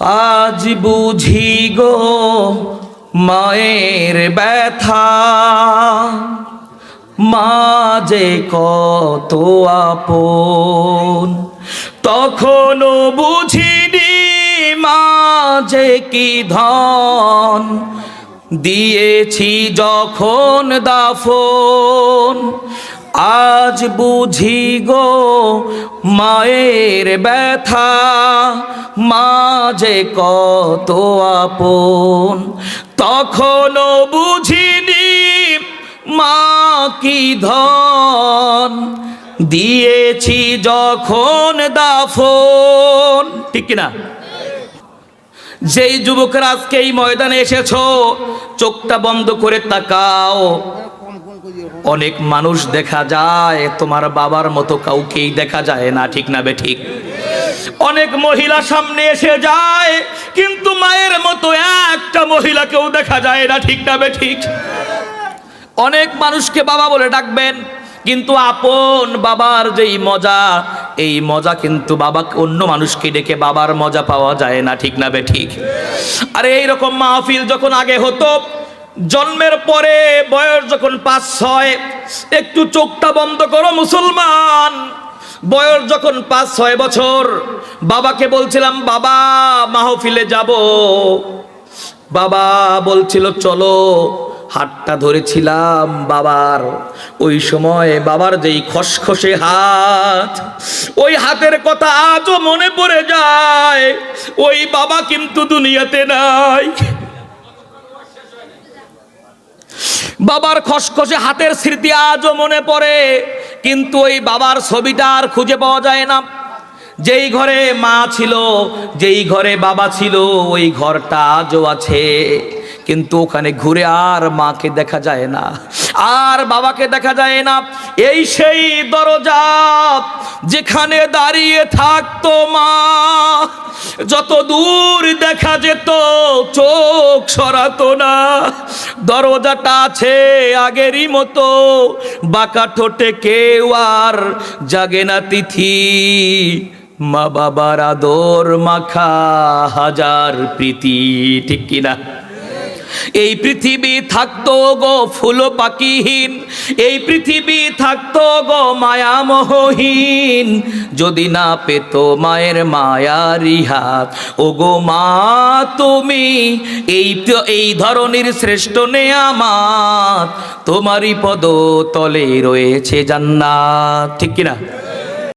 আজ বুঝি গো মায়ের ব্যথা। মা যে কত আপন, তখনও বুঝিনি মা যে কি ধন। দিয়েছি যখন দাফন আজ বুঝি গো, মায়ের ব্যথা। মা যে কত আপন, তখনও বুঝিনি মা কি ধন। দিয়েছি যখন দাফন, ঠিক কিনা? যেই যুবকরা আজকে এই ময়দানে এসেছ, চোখটা বন্ধ করে তাকাও। অনেক মানুষ দেখা যায়, তোমার বাবার মতো কাউকেই দেখা যায় না, ঠিক না বে ঠিক? অনেক মহিলা সামনে এসে যায়, কিন্তু মায়ের মতো একটা মহিলাকেও দেখা যায় না, ঠিক না বে ঠিক? অনেক মানুষকে বাবা বলে ডাকবেন, কিন্তু আপন বাবার যেই মজা, এই মজা কিন্তু বাবা অন্য মানুষকে ডেকে বাবার মজা পাওয়া যায় না, ঠিক না বে ঠিক? আরে এইরকম মাহফিল যখন আগে হতো জন্মের পরে বয়স যখন পাঁচ ছয়, একটু চোখটা বন্ধ করো মুসলমান। বয়স যখন পাঁচ ছয় বছর, বাবাকে বলছিলাম, বাবা, মাহফিলে যাব। বাবা বলছিল, চলো। হাতটা ধরেছিলাম বাবার। ওই সময় বাবার যেই খসখসে হাত, ওই হাতের কথা আজও মনে পড়ে যায়। ওই বাবা কিন্তু দুনিয়াতে নাই। বাবার খসখসে হাতের স্মৃতি আজও মনে পড়ে, কিন্তু ওই বাবার ছবিটা আর খুঁজে পাওয়া যায় না। যেই ঘরে মা ছিল, যেই ঘরে বাবা ছিল, ওই ঘরটা আজও আছে। কিন্তু ওখানে ঘুরে আর মাকে দেখা যায় না, আর বাবাকে দেখা যায় না। এই সেই দরজা যেখানে দাঁড়িয়ে থাকতো মা, যত দূর দেখা যেত, চোখ সরাতো না। দরজাটা আছে আগেরই মতো, বাঁকা ঠোঁটে কেউ আর জাগে না তিথি। মা বাবার আদর মাখা হাজার প্রীতি, ঠিক কিনা? এই পৃথিবী থাকতো গো ফুল পাকিহীন এই পৃথিবী থাকতো গো মায়ামোহহীন। যদি না পেত মায়ের মায়ারি হাত ও গো মা তুমি এই এই ধরনের শ্রেষ্ঠ নেয়ামাত, তোমারই পদ তলে রয়েছে জান্নাত। ঠিক কিনা?